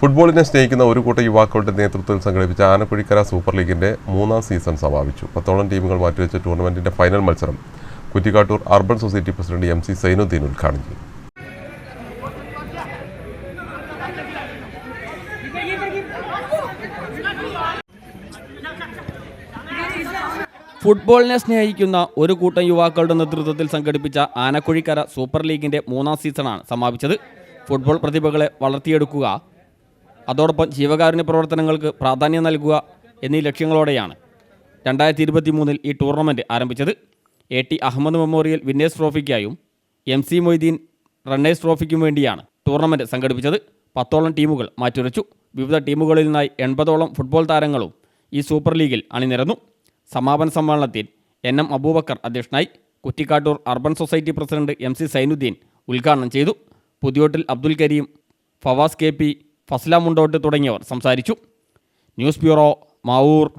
ഫുട്ബോളിനെ സ്നേഹിക്കുന്ന ഒരു കൂട്ടം യുവാക്കളുടെ നേതൃത്വത്തിൽ സംഘടിപ്പിച്ച ആനക്കുഴിക്കര സൂപ്പർ ലീഗിന്റെ മൂന്നാം സീസൺ സമാപിച്ചു. പത്തോളം ടീമുകൾ മാറ്റിവെച്ച ടൂർണമെന്റിന്റെ ഫൈനൽ മത്സരം Kuttikkattoor urban society president M C Zainuddin ഉദ്ഘാടനം ചെയ്തു. ഫുട്ബോളിനെ സ്നേഹിക്കുന്ന ഒരു കൂട്ടം യുവാക്കളുടെ നേതൃത്വത്തിൽ സംഘടിപ്പിച്ച ആനക്കുഴിക്കര സൂപ്പർ ലീഗിന്റെ മൂന്നാം സീസണാണ് സമാപിച്ചത്. ഫുട്ബോൾ പ്രതിഭകളെ വളർത്തിയെടുക്കുക അതോടൊപ്പം ജീവകാരുണ്യ പ്രവർത്തനങ്ങൾക്ക് പ്രാധാന്യം നൽകുക എന്നീ ലക്ഷ്യങ്ങളോടെയാണ് രണ്ടായിരത്തി ഇരുപത്തി മൂന്നിൽ ഈ ടൂർണമെന്റ് ആരംഭിച്ചത്. A T Ahammed memorial winners ട്രോഫിക്കായും M C Moideen runners ട്രോഫിക്കും വേണ്ടിയാണ് ടൂർണമെന്റ് സംഘടിപ്പിച്ചത്. പത്തോളം ടീമുകൾ മാറ്റുരച്ചു. വിവിധ ടീമുകളിൽ നിന്നായി എൺപതോളം ഫുട്ബോൾ താരങ്ങളും ഈ സൂപ്പർ ലീഗിൽ അണിനിരന്നു. സമാപന സമ്മേളനത്തിൽ എൻ എം അബൂബക്കർ അധ്യക്ഷനായി Kuttikkattoor urban society president M C Zainuddin ഉദ്ഘാടനം ചെയ്തു. പുതിയോട്ടിൽ അബ്ദുൽ കരീം ഫവാസ് കെ പി ഫസ്ല മുണ്ടോട്ട് തുടങ്ങിയവർ. സംസാരിച്ചു. News bureau Mavoor.